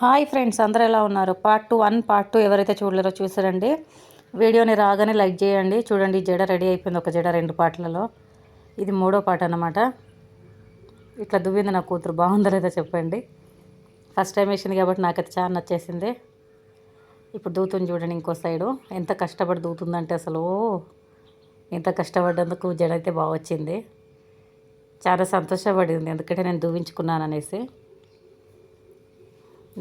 Hi friends అందరూ ఎలా ఉన్నారు? Part two one part two ఎవరైతే చూడలేరో చూసారండి వీడియోని రాగానే లైక్ చేయండి. చూడండి జడ రెడీ అయిపోయింది. ఒక జడ రెండు పాటలలో. ఇది మూడో పాట అన్నమాట. ఇట్లా దువ్వింది నా కూతురు. బాగుందో లేదో చెప్పండి. ఫస్ట్ టైం వేసింది కాబట్టి నాకైతే చాలా నచ్చేసింది. ఇప్పుడు దూతుంది చూడండి ఇంకో సైడు ఎంత కష్టపడి దూతుందంటే అసలు ఎంత కష్టపడ్డందుకు జడ అయితే బాగా వచ్చింది. చాలా సంతోషపడింది. ఎందుకంటే నేను దూవించుకున్నాను అనేసి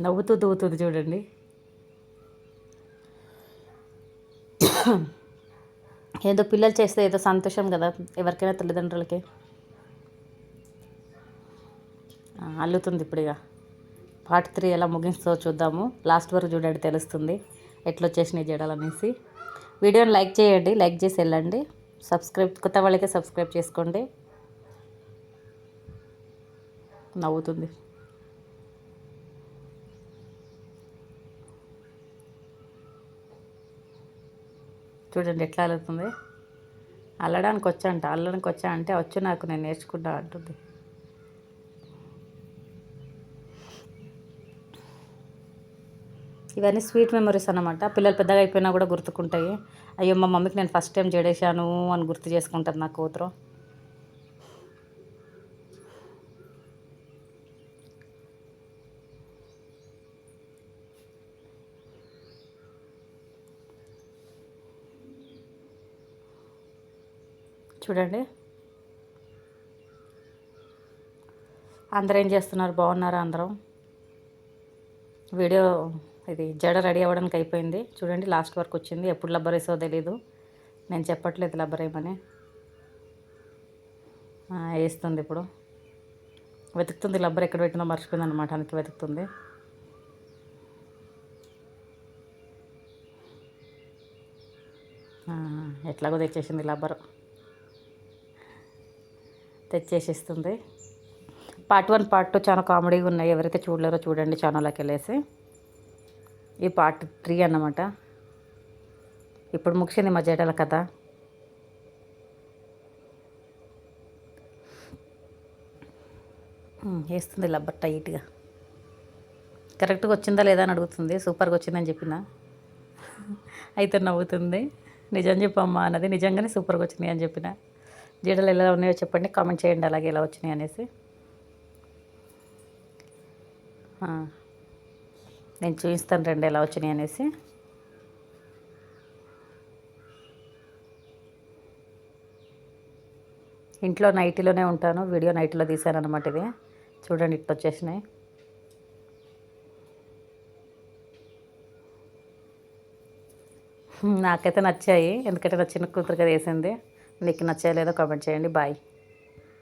నవ్వుతూ దూవుతుంది చూడండి. ఏదో పిల్లలు చేస్తే ఏదో సంతోషం కదా ఎవరికైనా తల్లిదండ్రులకి. అల్లుతుంది ఇప్పుడు ఇక. పార్ట్ త్రీ ఎలా ముగిస్తో చూద్దాము. లాస్ట్ వరకు చూడండి తెలుస్తుంది ఎట్లా వచ్చేసినాయి జడలు అనేసి వీడియోని లైక్ చేయండి లైక్ చేసి వెళ్ళండి. సబ్స్క్రైబ్ కొత్త వాళ్ళకే సబ్స్క్రైబ్ చేసుకోండి. నవ్వుతుంది. చూడండి ఎట్లా అల్లుతుంది అల్లడానికి వచ్చా అంట అల్లడానికి వచ్చా అంటే వచ్చు నాకు నేను నేర్చుకుంటా అంటుంది. ఇవన్నీ స్వీట్ మెమరీస్ అన్నమాట. పిల్లలు పెద్దగా అయిపోయినా కూడా గుర్తుకుంటాయి. అయ్యో మా మమ్మీకి నేను ఫస్ట్ టైం జడేశాను అని గుర్తు చేసుకుంటుంది నా కూతురు. చూడండి. అందరూ ఏం చేస్తున్నారు? బాగున్నారా అందరం? వీడియో ఇది జడ రెడీ అవ్వడానికి అయిపోయింది. చూడండి లాస్ట్ వరకు వచ్చింది. ఎప్పుడు లబ్బర్ వేసో తెలీదు. నేను చెప్పట్లేదు లబ్బర్ వేయమని వేస్తుంది ఇప్పుడు? వెతుకుతుంది లబ్బర్ ఎక్కడ పెట్టిందో మర్చిపోయింది అనమాట అందుకే వెతుకుతుంది. ఎట్లాగో తెచ్చేసింది లబ్బరు. తెచ్చేసిస్తుంది. పార్ట్ వన్ పార్ట్ టూ చాలా కామెడీగా ఉన్నాయి. ఎవరైతే చూడలేరో చూడండి ఛానల్లోకి వెళ్ళేసి. ఈ పార్ట్ త్రీ అన్నమాట. ఇప్పుడు ముగిసింది మా జడల కథ. వేస్తుంది లబ్బర్ టైట్గా. కరెక్ట్గా వచ్చిందా లేదా అని అడుగుతుంది. సూపర్గా వచ్చిందని చెప్పిన. అయితే నవ్వుతుంది. నిజం చెప్పమ్మా అన్నది. నిజంగానే సూపర్గా వచ్చింది అని చెప్పిన. జడలు ఎలా ఉన్నాయో చెప్పండి. కామెంట్ చేయండి. అలాగే ఎలా వచ్చినాయి అనేసి. నేను చూపిస్తాను రండి ఎలా వచ్చినాయి అనేసి. ఇంట్లో నైటీలోనే ఉంటాను. వీడియో నైటీలో తీశాను అనమాట ఇది. చూడండి ఇట్లా వచ్చేసినాయి. నాకైతే నచ్చాయి. ఎందుకంటే నా చిన్న కూతురుగా వేసింది. మీకు నచ్చాయో లేదో కామెంట్ చేయండి. బాయ్